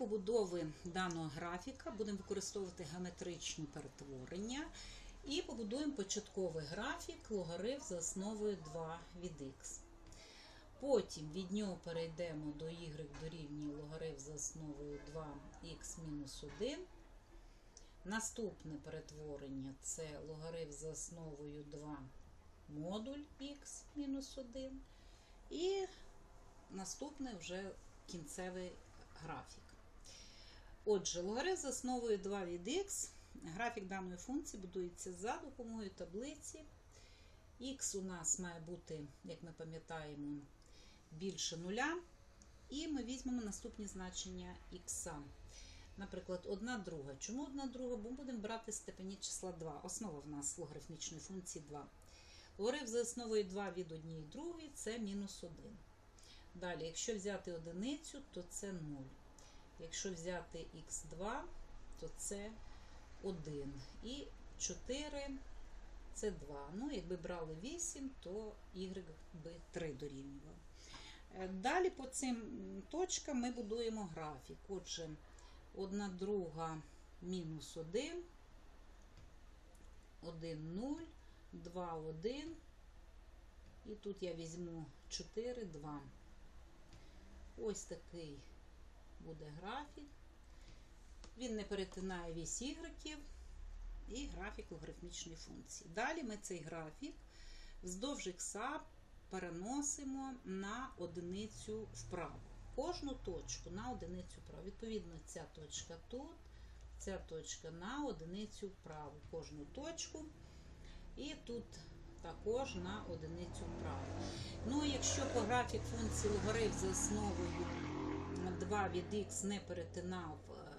побудови даного графіка будемо використовувати геометричні перетворення і побудуємо початковий графік логарифм за основою 2 від х. Потім від нього перейдемо до y дорівнює логарифм за основою 2х-1. Наступне перетворення це логарифм за основою 2 модуль х-1. І наступне вже кінцевий графік. Отже, логарифм основою 2 від х. Графік даної функції будується за допомогою таблиці. Х у нас має бути, як ми пам'ятаємо, більше нуля. І ми візьмемо наступні значення х. Наприклад, 1 друга. Чому 1 друга? Бо будемо брати степені числа 2. Основа в нас логарифмічної функції 2. Логарифм за основою 2 від 1 другої це мінус 1. Далі, якщо взяти одиницю, то це 0. Якщо взяти х2, то це 1. І 4 це 2. Ну, якби брали 8, то y би 3 дорівнював. Е, Далі по цим точкам ми будуємо графік. Отже, 1 друга мінус 1, 1, 0, 2, 1. І тут я візьму 4, 2. Ось такий буде графік. Він не перетинає вісь ігреків і графік логарифмічної функції. Далі ми цей графік вздовж ікса переносимо на одиницю вправо. Кожну точку на одиницю вправо. Відповідно, ця точка тут, ця точка на одиницю вправо. Кожну точку. І тут також на одиницю вправо. Ну, якщо по графік функції логарифм за основою 2 від х не перетинав е,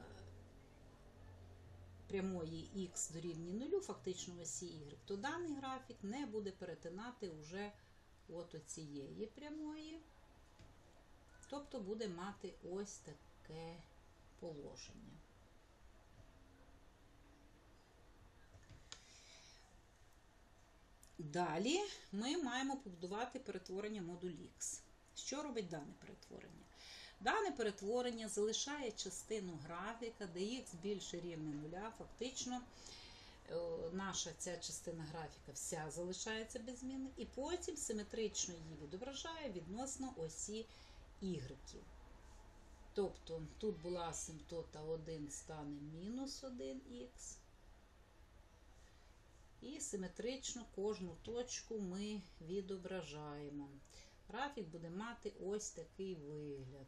прямої х дорівнює 0, фактично осі y, то даний графік не буде перетинати уже от оцієї прямої, тобто буде мати ось таке положення. Далі ми маємо побудувати перетворення модуль Х. Що робить дане перетворення? Дане перетворення залишає частину графіка, де х більше рівне нуля. Фактично, е, наша ця частина графіка вся залишається без зміни, і потім симетрично її відображає відносно осі y. Тобто тут була асимптота 1 стане мінус 1х. І симетрично кожну точку ми відображаємо. Графік буде мати ось такий вигляд.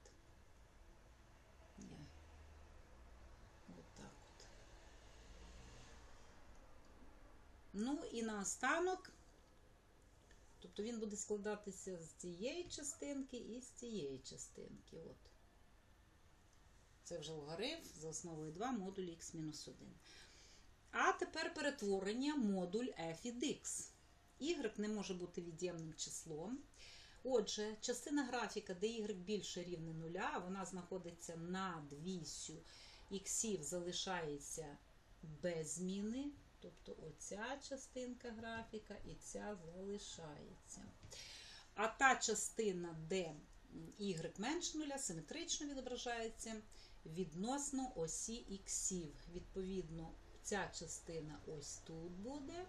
Є. Отак от. Ну і наостанок, тобто він буде складатися з цієї частинки і з цієї частинки. От. Це вже логарифм за основою 2 модуль х-1. А тепер перетворення модуль f від x. Y не може бути від'ємним числом. Отже, частина графіка, де y більше рівне нуля, вона знаходиться над вісю іксів, залишається без зміни. Тобто оця частинка графіка і ця залишається. А та частина, де y менше нуля, симетрично відображається відносно осі іксів. Відповідно, ця частина ось тут буде,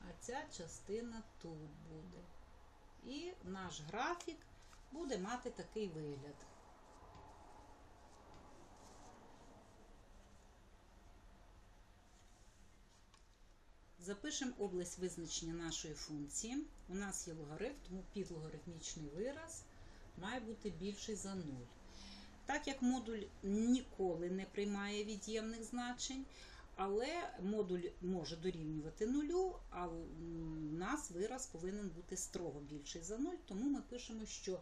а ця частина тут буде. І наш графік буде мати такий вигляд. Запишемо область визначення нашої функції. У нас є логарифм, тому підлогарифмічний вираз має бути більший за 0. Так як модуль ніколи не приймає від'ємних значень, але модуль може дорівнювати нулю, а у нас вираз повинен бути строго більший за 0, тому ми пишемо, що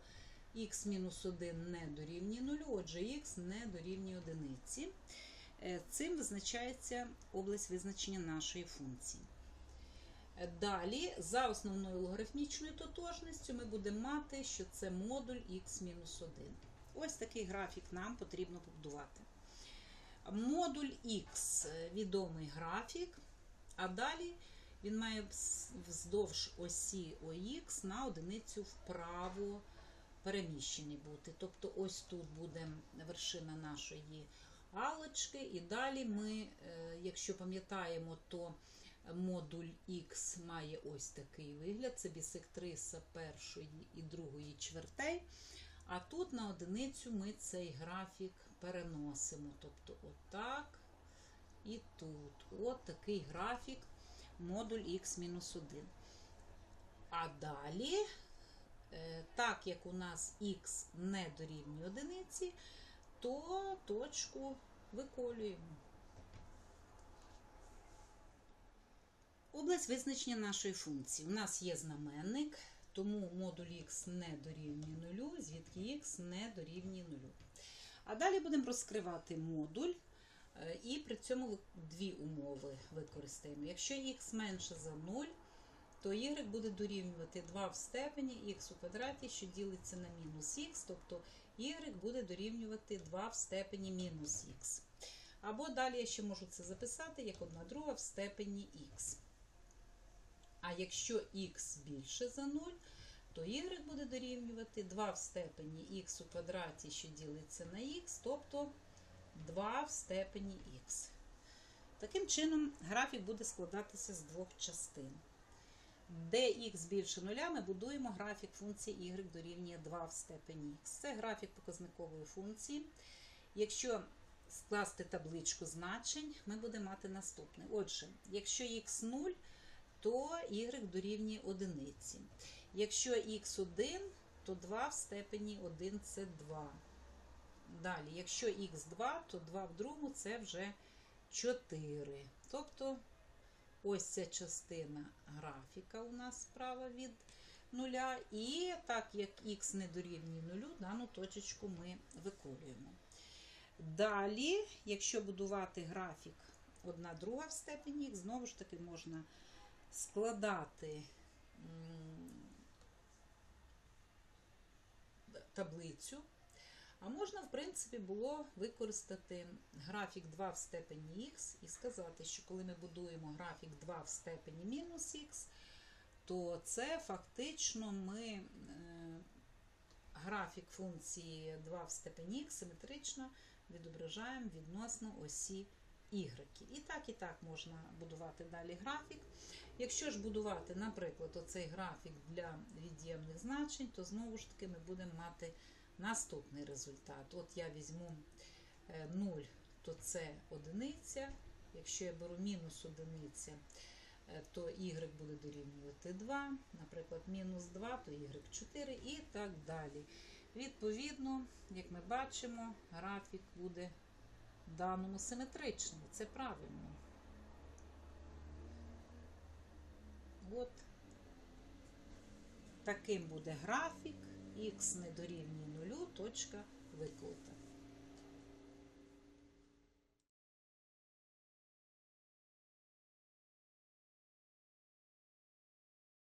х-1 не дорівнює 0, отже, х не дорівнює одиниці. Е, Цим визначається область визначення нашої функції. Е, Далі, за основною логарифмічною тотожністю, ми будемо мати, що це модуль х-1. Ось такий графік нам потрібно побудувати. Модуль Х відомий графік, а далі він має вздовж осі ОХ на одиницю вправо переміщені бути. Тобто, ось тут буде вершина нашої галочки, і далі ми, е, якщо пам'ятаємо, то модуль X має ось такий вигляд: це бісектриса першої і другої чвертей. А тут на одиницю ми цей графік переносимо. Тобто, отак і тут. От такий графік, модуль X-1. А далі, е, так як у нас Х не дорівнює одиниці, то точку виколюємо. Область визначення нашої функції. У нас є знаменник, тому модуль х не дорівнює нулю, звідки х не дорівнює нулю. А далі будемо розкривати модуль, е, і при цьому дві умови використаємо. Якщо х менше за 0, то y буде дорівнювати 2 в степені х у квадраті, що ділиться на мінус х, тобто y буде дорівнювати 2 в степені мінус х. Або далі я ще можу це записати як 1 друга в степені х. А якщо х більше за 0, то y буде дорівнювати 2 в степені х у квадраті, що ділиться на х, тобто 2 в степені х. Таким чином, графік буде складатися з двох частин. Де х більше 0, ми будуємо графік функції y дорівнює 2 в степені х. Це графік показникової функції. Якщо скласти табличку значень, ми будемо мати наступне. Отже, якщо х 0, то y дорівнює 1. Якщо х1, то 2 в степені 1 це 2. Далі, якщо х2, то 2 в другому це вже 4. Тобто ось ця частина графіка у нас справа від нуля. І так як х не дорівнює нулю, дану точечку ми виколюємо. Далі, якщо будувати графік 1 друга в степені х, знову ж таки можна складати таблицю. А можна, в принципі, було використати графік 2 в степені х і сказати, що коли ми будуємо графік 2 в степені мінус х, то це фактично ми е, графік функції 2 в степені х симетрично відображаємо відносно осі y. І так, і так можна будувати далі графік. Якщо ж будувати, наприклад, оцей графік для від'ємних значень, то знову ж таки ми будемо мати наступний результат. От я візьму 0, то це одиниця. Якщо я беру мінус одиниця, то y буде дорівнювати 2, наприклад, мінус 2, то y 4 і так далі. Відповідно, як ми бачимо, графік буде даному симетричним. Це правильно. От таким буде графік, х не дорівнює нулю, точка виклику.